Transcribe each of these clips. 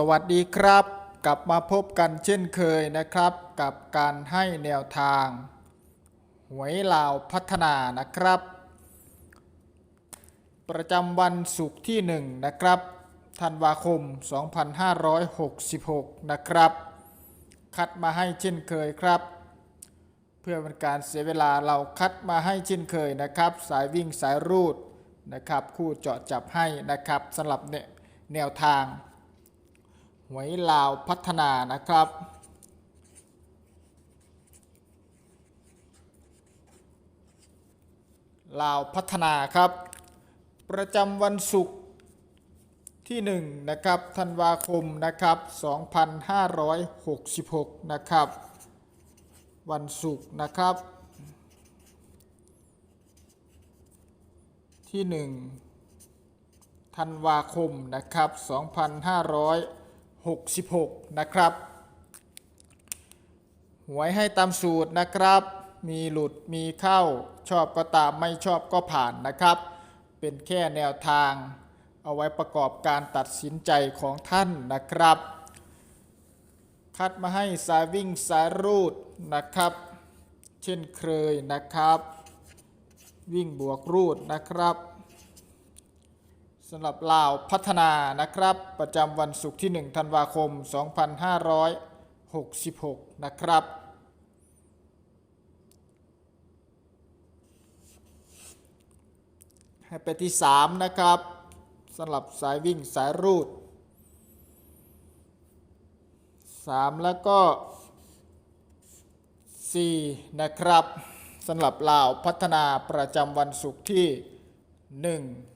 สวัสดีครับ กลับมาพบกันเช่นเคยนะครับ กับการให้แนวทาง หวยลาวพัฒนานะครับ ประจำวันศุกร์ที่ 1 นะครับธันวาคม 2566 นะครับ คัดมาให้เช่นเคยครับ เพื่อเป็นการเสียเวลาเราคัดมาให้เช่นเคยนะครับ สายวิ่งสายรูดนะครับ คู่เจาะจับให้นะครับสำหรับแนแนวทาง หวยลาวพัฒนานะครับ ลาวพัฒนาครับ ประจำวันศุกร์ที่1นะครับธันวาคมนะครับ 2566 นะครับ วันศุกร์นะครับ ที่ 1 ธันวาคมนะครับ 2566 นะครับ หวยให้ตามสูตรนะครับ มีหลุดมีเข้าชอบก็ตามไม่ชอบก็ผ่านนะครับ เป็นแค่แนวทาง เอาไว้ประกอบการตัดสินใจของท่านนะครับ คัดมาให้สายวิ่งสายรูดนะครับ เช่นเคยนะครับ วิ่งบวกรูดนะครับ สำหรับลาวพัฒนานะครับ ประจำวันศุกร์ที่ 1 ธันวาคม 2566 นะครับ ให้ไปที่ 3 นะครับสำหรับสายวิ่งสายรูด 3 แล้วก็ 4 นะครับสำหรับลาวพัฒนาประจำวันศุกร์ที่ 1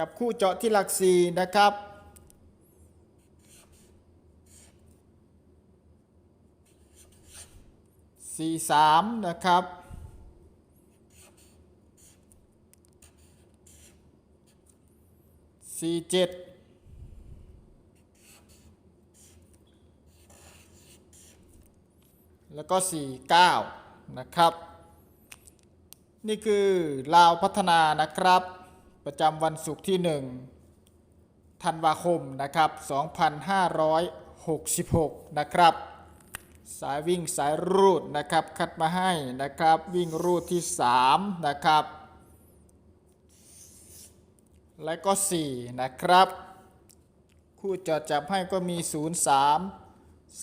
จับคู่เจาะที่หลักสี่นะครับ สี่สามนะครับสี่เจ็ดแล้วก็49นะครับ นี่คือลาวพัฒนานะครับ ประจำวันศุกร์ที่ 1 ธันวาคมนะครับ 2566 นะครับ สายวิ่งสายรูดนะครับ คัดมาให้นะครับ วิ่งรูดที่ 3 นะครับ และก็ 4 นะครับ คู่จอดจับให้ก็มี 03 33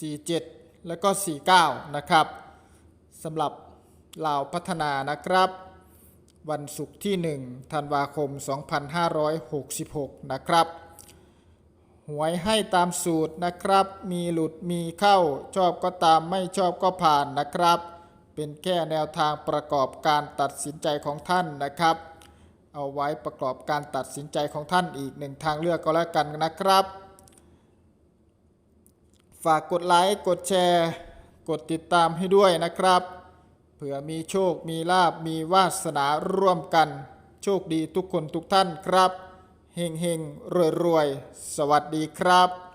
73 43 47 แล้วก็ 49 นะครับสำหรับลาวพัฒนานะครับ วันศุกร์ที่ 1 ธันวาคม 2566 นะครับ หวยให้ตามสูตรนะครับ มีหลุดมีเข้าชอบก็ตามไม่ชอบก็ผ่านนะครับ เป็นแค่แนวทางประกอบการตัดสินใจของท่านนะครับ เอาไว้ประกอบการตัดสินใจของท่านอีกหนึ่งทางเลือกก็แล้วกันนะครับ ฝากกดไลค์ กดแชร์ กดติดตามให้ด้วยนะครับ เผื่อมีโชค มีลาบ มีวาสนาร่วมกัน โชคดีทุกคนทุกท่านครับ เฮงเฮงรวยรวยสวัสดีครับ